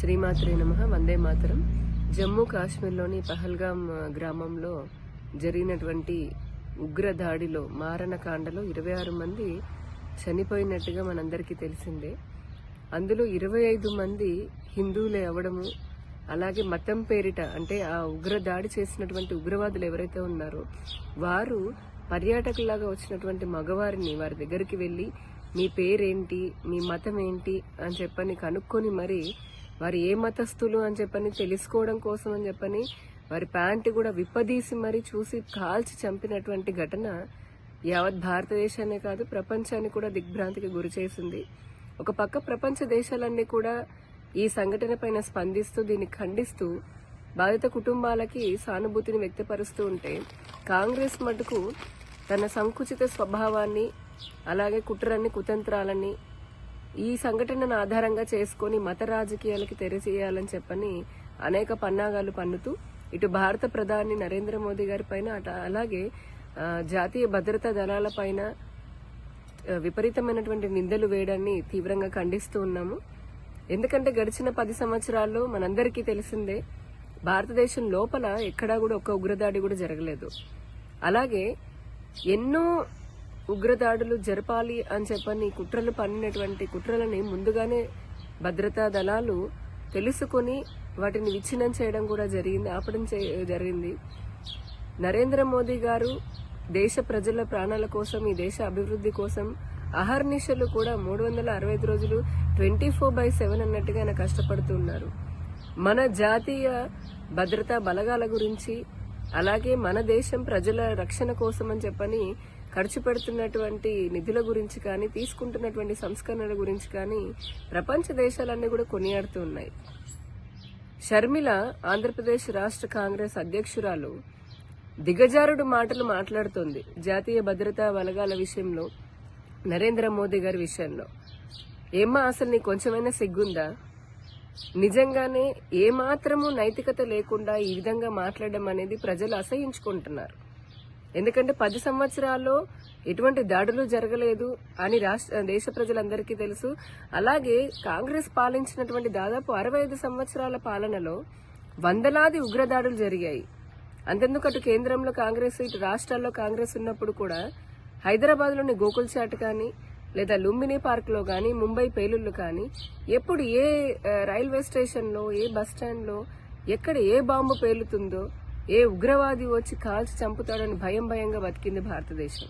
శ్రీమాత్రే నమ. వందే మాతరం. జమ్మూ కాశ్మీర్లోని పహల్గామ్ గ్రామంలో జరిగినటువంటి ఉగ్ర దాడిలో మారణకాండలో ఇరవై ఆరు మంది చనిపోయినట్టుగా మనందరికీ తెలిసిందే. అందులో ఇరవై ఐదు మంది హిందువులే అవడము అలాగే మతం పేరిట అంటే ఆ ఉగ్ర దాడి చేసినటువంటి ఉగ్రవాదులు ఎవరైతే ఉన్నారో వారు పర్యాటకులాగా వచ్చినటువంటి మగవారిని వారి దగ్గరికి వెళ్ళి మీ పేరేంటి? మీ మతం ఏంటి? అని చెప్పని కనుక్కొని మరి వారు ఏ మతస్థులు అని చెప్పని తెలుసుకోవడం కోసం అని చెప్పని వారి ప్యాంటు కూడా విప్పదీసి మరీ చూసి కాల్చి చంపినటువంటి ఘటన యావత్ భారతదేశాన్నే కాదు ప్రపంచాన్ని కూడా దిగ్భ్రాంతికి గురి చేసింది. ఒక పక్క ప్రపంచ దేశాలన్నీ కూడా ఈ సంఘటన పైన స్పందిస్తూ దీన్ని ఖండిస్తూ బాధిత కుటుంబాలకి సానుభూతిని వ్యక్తపరుస్తూ ఉంటే కాంగ్రెస్ మటుకు తన సంకుచిత స్వభావాన్ని అలాగే కుట్రన్ని కుతంత్రాలని ఈ సంఘటనను ఆధారంగా చేసుకొని మత రాజకీయాలకి తెరచేయాలని చెప్పని అనేక పన్నాగాలు పన్నుతూ ఇటు భారత ప్రధాని నరేంద్ర మోదీ గారి పైన అట అలాగే జాతీయ భద్రతా దళాల పైన విపరీతమైనటువంటి నిందలు వేయడాన్ని తీవ్రంగా ఖండిస్తూ ఉన్నాము. ఎందుకంటే గడిచిన పది సంవత్సరాల్లో మనందరికీ తెలిసిందే భారతదేశం లోపల ఎక్కడా కూడా ఒక్క ఉగ్రదాడి కూడా జరగలేదు. అలాగే ఎన్నో ఉగ్రదాడులు జరపాలి అని చెప్పని కుట్రలు పన్నినటువంటి కుట్రలని ముందుగానే భద్రతా దళాలు తెలుసుకొని వాటిని విచ్ఛిన్నం చేయడం కూడా జరిగింది ఆపడం చే- జరిగింది. నరేంద్ర మోదీ గారు దేశ ప్రజల ప్రాణాల కోసం ఈ దేశ అభివృద్ధి కోసం అహర్నిశలు కూడా మూడు వందల అరవై ఐదు రోజులు ట్వంటీ ఫోర్ బై సెవెన్ అన్నట్టుగా ఆయన కష్టపడుతున్నారు. మన జాతీయ భద్రతా బలగాల గురించి అలాగే మన దేశం ప్రజల రక్షణ కోసం అని చెప్పని ఖర్చు పెడుతున్నటువంటి నిధుల గురించి కానీ తీసుకుంటున్నటువంటి సంస్కరణల గురించి కానీ ప్రపంచ దేశాలన్నీ కూడా కొనియాడుతూ ఉన్నాయి. షర్మిల ఆంధ్రప్రదేశ్ రాష్ట్ర కాంగ్రెస్ అధ్యక్షురాలు దిగజారుడు మాటలు మాట్లాడుతోంది జాతీయ భద్రతా బలగాల విషయంలో నరేంద్ర మోదీ గారి విషయంలో. ఏమ్మా అసలు నీ కొంచెమైనా సిగ్గుందా? నిజంగానే ఏమాత్రము నైతికత లేకుండా ఈ విధంగా మాట్లాడడం అనేది ప్రజలు అసహించుకుంటున్నారు. ఎందుకంటే పది సంవత్సరాల్లో ఎటువంటి దాడులు జరగలేదు అని రాష్ట్ర దేశ ప్రజలందరికీ తెలుసు. అలాగే కాంగ్రెస్ పాలించినటువంటి దాదాపు అరవై ఐదు సంవత్సరాల పాలనలో వందలాది ఉగ్రదాడులు జరిగాయి. అంతెందుకు అటు కేంద్రంలో కాంగ్రెస్ ఇటు రాష్ట్రాల్లో కాంగ్రెస్ ఉన్నప్పుడు కూడా హైదరాబాద్లోని గోకుల్ చాట్ కానీ లేదా లుంబిని పార్క్లో కానీ ముంబై పేలుళ్ళు కానీ ఎప్పుడు ఏ రైల్వే స్టేషన్లో ఏ బస్ స్టాండ్లో ఎక్కడ ఏ బాంబు పేలుతుందో ఏ ఉగ్రవాది వచ్చి కాల్చి చంపుతాడని భయం భయంగా బతికింది భారతదేశం.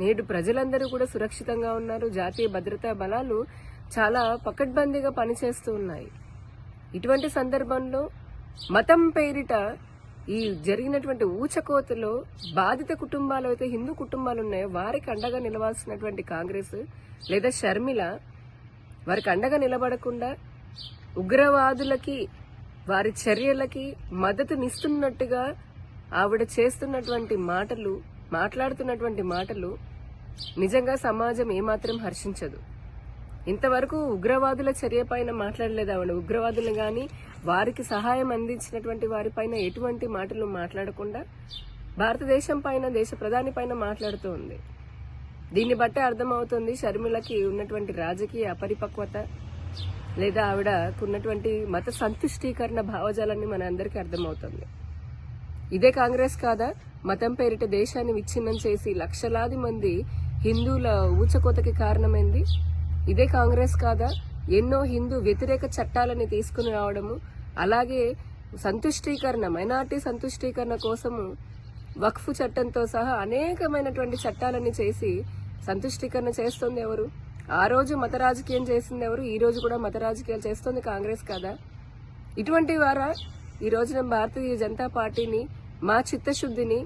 నేడు ప్రజలందరూ కూడా సురక్షితంగా ఉన్నారు. జాతీయ భద్రతా బలాలు చాలా పకడ్బందీగా పనిచేస్తూ ఉన్నాయి. ఇటువంటి సందర్భంలో మతం పేరిట ఈ జరిగినటువంటి ఊచకోతలో బాధిత కుటుంబాలు అయితే హిందూ కుటుంబాలు ఉన్నాయో వారికి అండగా నిలవాల్సినటువంటి కాంగ్రెస్ లేదా షర్మిల వారికి అండగా నిలబడకుండా ఉగ్రవాదులకి వారి చర్యలకి మద్దతునిస్తున్నట్టుగా ఆవిడ చేస్తున్నటువంటి మాటలు మాట్లాడుతున్నటువంటి మాటలు నిజంగా సమాజం ఏమాత్రం హర్షించదు. ఇంతవరకు ఉగ్రవాదుల చర్య పైన మాట్లాడలేదు ఆవిడ. ఉగ్రవాదులు గాని వారికి సహాయం అందించినటువంటి వారిపైన ఎటువంటి మాటలు మాట్లాడకుండా భారతదేశం పైన దేశ ప్రధాని పైన మాట్లాడుతూ ఉంది. దీన్ని బట్టే అర్థమవుతుంది షర్మిలకి ఉన్నటువంటి రాజకీయ అపరిపక్వత లేదా ఆవిడకున్నటువంటి మత సంతుష్టీకరణ భావజాలాన్ని మన అందరికీ అర్థమవుతుంది. ఇదే కాంగ్రెస్ కాదా? మతం పేరిట దేశాన్ని విచ్ఛిన్నం చేసి లక్షలాది మంది హిందువుల ఊచకోతకి కారణమైంది? ఇదే కాంగ్రెస్ కాదా? ఎన్నో హిందూ వ్యతిరేక చట్టాలని తీసుకుని రావడము అలాగే సంతుష్టీకరణ మైనార్టీ సంతుష్టీకరణ కోసము వక్ఫ్ చట్టంతో సహా అనేకమైనటువంటి చట్టాలని చేసి సంతుష్టీకరణ చేస్తుంది ఎవరు? ఆ రోజు మత రాజకీయం చేసింది ఎవరు? ఈ రోజు కూడా మత రాజకీయాలు చేస్తుంది కాంగ్రెస్ కదా. ఇటువంటి వారా? ఈ రోజున భారతీయ జనతా పార్టీని మా చిత్తశుద్ధిని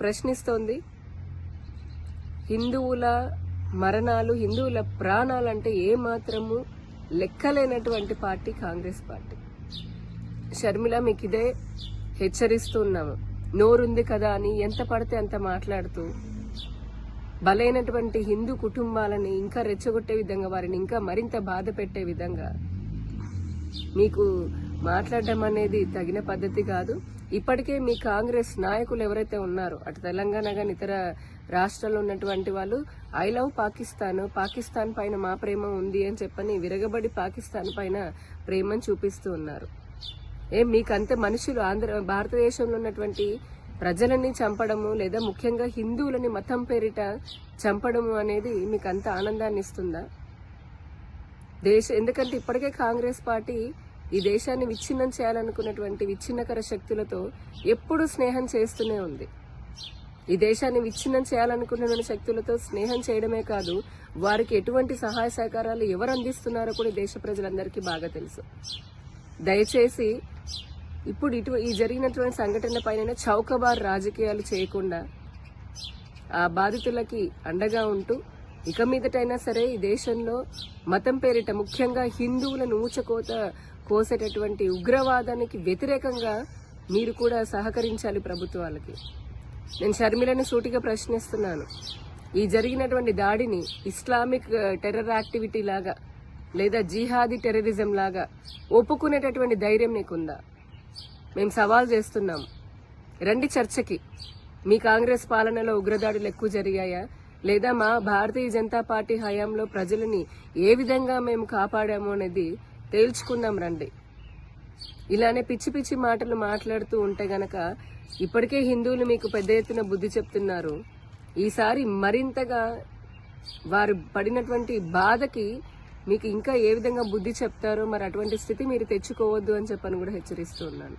ప్రశ్నిస్తోంది. హిందువుల మరణాలు హిందువుల ప్రాణాలంటే ఏ మాత్రము లెక్కలేనటువంటి పార్టీ కాంగ్రెస్ పార్టీ. షర్మిల మీకు ఇదే హెచ్చరిస్తున్నాము నోరుంది కదా అని ఎంత పడితే అంత మాట్లాడుతూ బలైనటువంటి హిందూ కుటుంబాలని ఇంకా రెచ్చగొట్టే విధంగా వారిని ఇంకా మరింత బాధ పెట్టే విధంగా మీకు మాట్లాడడం అనేది తగిన పద్ధతి కాదు. ఇప్పటికే మీ కాంగ్రెస్ నాయకులు ఎవరైతే ఉన్నారో అటు తెలంగాణ కానీ ఇతర రాష్ట్రంలో ఉన్నటువంటి వాళ్ళు ఐ లవ్ పాకిస్తాన్ పాకిస్తాన్ పైన మా ప్రేమ ఉంది అని చెప్పని విరగబడి పాకిస్తాన్ పైన ప్రేమను చూపిస్తూ ఉన్నారు. ఏం మీకంతే మనుషులు ఆంధ్ర భారతదేశంలో ఉన్నటువంటి ప్రజలని చంపడము లేదా ముఖ్యంగా హిందువులని మతం పేరిట చంపడము అనేది మీకు అంత ఆనందాన్ని ఇస్తుందా? దేశ ఎందుకంటే ఇప్పటికే కాంగ్రెస్ పార్టీ ఈ దేశాన్ని విచ్ఛిన్నం చేయాలనుకున్నటువంటి విచ్ఛిన్నకర శక్తులతో ఎప్పుడూ స్నేహం చేస్తూనే ఉంది. ఈ దేశాన్ని విచ్ఛిన్నం చేయాలనుకున్న శక్తులతో స్నేహం చేయడమే కాదు వారికి ఎటువంటి సహాయ సహకారాలు ఎవరు అందిస్తున్నారో కూడా దేశ ప్రజలందరికీ బాగా తెలుసు. దయచేసి ఇప్పుడు ఇటు ఈ జరిగినటువంటి సంఘటన పైన చౌకబార్ రాజకీయాలు చేయకుండా ఆ బాధితులకి అండగా ఉంటూ ఇక మీదటైనా సరే ఈ దేశంలో మతం పేరిట ముఖ్యంగా హిందువులను ఊచకోత కోసేటటువంటి ఉగ్రవాదానికి వ్యతిరేకంగా మీరు కూడా సహకరించాలి ప్రభుత్వాలకి నేను షర్మిలను సూటిగా ప్రశ్నిస్తున్నాను. ఈ జరిగినటువంటి దాడిని ఇస్లామిక్ టెర్రర్ యాక్టివిటీ లాగా లేదా జిహాదీ టెర్రరిజం లాగా ఒప్పుకునేటటువంటి ధైర్యం నీకుందా? మేము సవాల్ చేస్తున్నాం. రండి చర్చకి. మీ కాంగ్రెస్ పాలనలో ఉగ్రదాడులు ఎక్కువ జరిగాయా? లేదా మా భారతీయ జనతా పార్టీ హయాంలో ప్రజలని ఏ విధంగా మేము కాపాడాము అనేది తేల్చుకుందాం రండి. ఇలానే పిచ్చి పిచ్చి మాటలు మాట్లాడుతూ ఉంటే గనక ఇప్పటికే హిందువులు మీకు పెద్ద ఎత్తున బుద్ధి చెప్తున్నారు. ఈసారి మరింతగా వారు పడినటువంటి బాధకి మీకు ఇంకా ఏ విధంగా బుద్ధి చెప్తారో మరి అటువంటి స్థితి మీరు తెచ్చుకోవద్దు అని చెప్పని కూడా హెచ్చరిస్తూ ఉన్నాను.